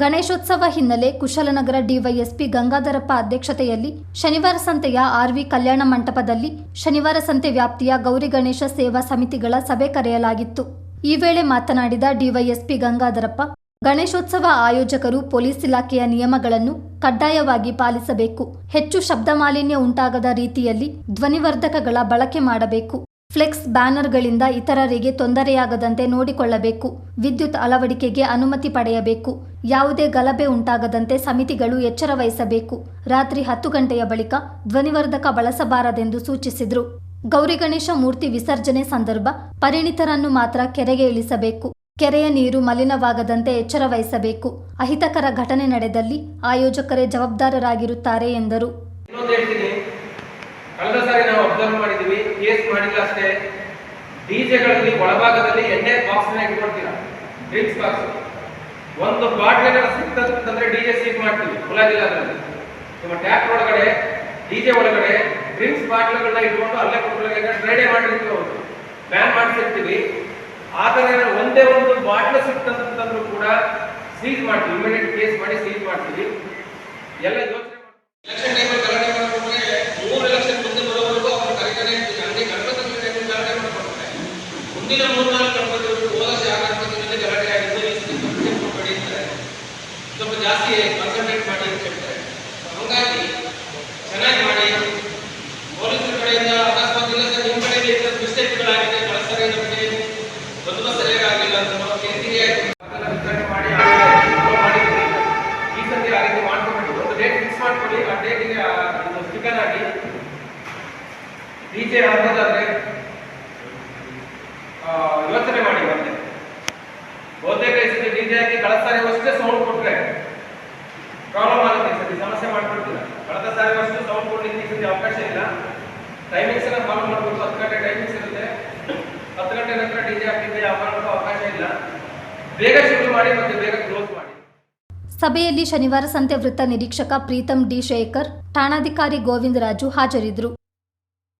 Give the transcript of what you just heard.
ಗಣೇಶೋತ್ಸವ ಹಿನ್ನೆಲೆ ಕುಶಲನಗರ ಡಿವೈಎಸ್ಪಿ ಗಂಗಾಧರಪ್ಪ ಅಧ್ಯಕ್ಷತೆಯಲ್ಲಿ ಶನಿವಾರ ಸಂತೆಯ ಆರ್ವಿ ಕಲ್ಯಾಣ ಮಂಟಪದಲ್ಲಿ ಶನಿವಾರ ಸಂತೆ ವ್ಯಾಪ್ತಿಯ ಗೌರಿ ಗಣೇಶ ಸೇವಾ ಸಮಿತಿಗಳ ಸಭೆ ಕರೆಯಲಾಗಿತ್ತು. ಈ ವೇಳೆ ಮಾತನಾಡಿದ ಡಿವೈಎಸ್ಪಿ ಗಂಗಾಧರಪ್ಪ, ಗಣೇಶೋತ್ಸವ ಆಯೋಜಕರು ಪೊಲೀಸ್ ಇಲಾಖೆಯ ನಿಯಮಗಳನ್ನು ಕಡ್ಡಾಯವಾಗಿ ಪಾಲಿಸಬೇಕು. ಹೆಚ್ಚು ಶಬ್ದ ಮಾಲಿನ್ಯ ಉಂಟಾಗದ ರೀತಿಯಲ್ಲಿ ಧ್ವನಿವರ್ಧಕಗಳ ಬಳಕೆ ಮಾಡಬೇಕು. ಫ್ಲೆಕ್ಸ್ ಬ್ಯಾನರ್ಗಳಿಂದ ಇತರರಿಗೆ ತೊಂದರೆಯಾಗದಂತೆ ನೋಡಿಕೊಳ್ಳಬೇಕು. ವಿದ್ಯುತ್ ಅಳವಡಿಕೆಗೆ ಅನುಮತಿ ಪಡೆಯಬೇಕು. ಯಾವುದೇ ಗಲಭೆ ಉಂಟಾಗದಂತೆ ಸಮಿತಿಗಳು ಎಚ್ಚರ ವಹಿಸಬೇಕು. ರಾತ್ರಿ ಹತ್ತು ಗಂಟೆಯ ಬಳಿಕ ಧ್ವನಿವರ್ಧಕ ಬಳಸಬಾರದೆಂದು ಸೂಚಿಸಿದರು. ಗೌರಿ ಗಣೇಶ ಮೂರ್ತಿ ವಿಸರ್ಜನೆ ಸಂದರ್ಭ ಪರಿಣಿತರನ್ನು ಮಾತ್ರ ಕೆರೆಗೆ ಇಳಿಸಬೇಕು. ಕೆರೆಯ ನೀರು ಮಲಿನವಾಗದಂತೆ ಎಚ್ಚರ ವಹಿಸಬೇಕು. ಅಹಿತಕರ ಘಟನೆ ನಡೆದಲ್ಲಿ ಆಯೋಜಕರೇ ಜವಾಬ್ದಾರರಾಗಿರುತ್ತಾರೆ ಎಂದರು. ಕೇಸ್ ಮಾಡಿಲ್ಲ ಅಷ್ಟೇ. ಡಿಜೆಗಳಲ್ಲಿ ಒಳಭಾಗದಲ್ಲಿ ಎಣ್ಣೆ ಬಾಕ್ಸ್ ಇಟ್ಕೊಳ್ತೀರಾ? ಡ್ರಿಂಕ್ಸ್ ಬಾಕ್ಸ್ ಒಂದು ಬಾಟ್ಲ್ ಸಿಕ್ತಂದ್ರೆ ಡಿಜೆ ಸೀಟ್ ಮಾಡ್ತೀವಿ. ಮುಲಾಜಿಲ್ಲ ಅದರಲ್ಲಿ. ನಿಮ್ಮ ಟ್ಯಾಪ್ ಒಳಗಡೆ ಡಿಜೆ ಒಳಗಡೆ ಡ್ರಿಂಕ್ಸ್ ಬಾಟ್ಲ್ಗಳನ್ನ ಇಟ್ಕೊಂಡು ಅಲ್ಲೇ ಕೊಟ್ಟರೆ ಟ್ರೇಡೇ ಮಾಡಿರ್ತೀವಿ ಅವರು ಬ್ಯಾನ್ ಮಾಡಿಸಿರ್ತೀವಿ. ಆದರೆ ಒಂದೇ ಒಂದು ಬಾಟ್ಲೆ ಸಿಕ್ತಂತಂದ್ರೂ ಕೂಡ ಸೀಸ್ ಮಾಡ್ತೀವಿ. ಇಮಿಡಿಯೇಟ್ ಕೇಸ್ ಮಾಡಿ ಸೀಸ್ ಮಾಡ್ತೀವಿ. ಎಲ್ಲ ಅಂತಾರೆ ಸ್ವಲ್ಪ ಜಾಸ್ತಿ ಮಾಡಿ ಅಂತ ಹಂಗಾಗಿ ಚೆನ್ನಾಗಿ ಮಾಡಿ. ಪೊಲೀಸರ ಕಡೆಯಿಂದ ಅಕಸ್ಮಾತ್ ನಿಮ್ಮ ಸರಿಯಾಗಿ ಆಗಿಲ್ಲ ಅಂತ ಮಾಡಿ. ಈ ಸತಿ ಆ ರೀತಿ ಒಂದು ಡೇಟ್ ಫಿಕ್ಸ್ ಮಾಡ್ಕೊಳ್ಳಿ. ಆ ಡೇಟಿಗೆ ಆಗಿ ಹಾಕೋದಾದ್ರೆ ಆ, ಯೋಚನೆ ಮಾಡಿ ಮತ್ತೆ. ಬಹುತೇಕ ಸತಿ ಡಿಜೆ ಹಾಕಿ ಕಳೆದ ಸಾರಿ ಅಷ್ಟೇ ಸೌಂಡ್ ಕೊಟ್ರೆ ಪ್ರಾಬ್ಲಮ್ ಆಗುತ್ತೆ ಈ ಸಮಸ್ಯೆ ಮಾಡ್ಕೊಳ್ತೀರ. ಕಳೆದ ಸಾರಿ ಅಷ್ಟು ಸೌಂಡ್ ಕೊಡ್ಲಿಕ್ಕೆ ಈ ಅವಕಾಶ ಇಲ್ಲ. ಟೈಮಿಂಗ್ಸ್ ಎಲ್ಲ ಫಾಲೋ ಮಾಡಬೇಕು, ಹತ್ತು ಗಂಟೆ ಟೈಮಿಂಗ್ಸ್ ಇರುತ್ತೆ. ಹತ್ತು ಗಂಟೆ ನಂತರ ಡಿಜೆ ಹಾಕಲಿಕ್ಕೆ ಯಾವ ಕಾರಣಕ್ಕೂ ಅವಕಾಶ ಇಲ್ಲ. ಬೇಗ ಶುರು ಮಾಡಿ ಮತ್ತೆ ಬೇಗ ಕ್ಲೋಸ್ ಮಾಡಿ. ಸಭೆಯಲ್ಲಿ ಶನಿವಾರ ಸಂತೆ ವೃತ್ತ ನಿರೀಕ್ಷಕ ಪ್ರೀತಂ ಡಿ ಶೇಖರ್, ಠಾಣಾಧಿಕಾರಿ ಗೋವಿಂದರಾಜು ಹಾಜರಿದ್ದರು.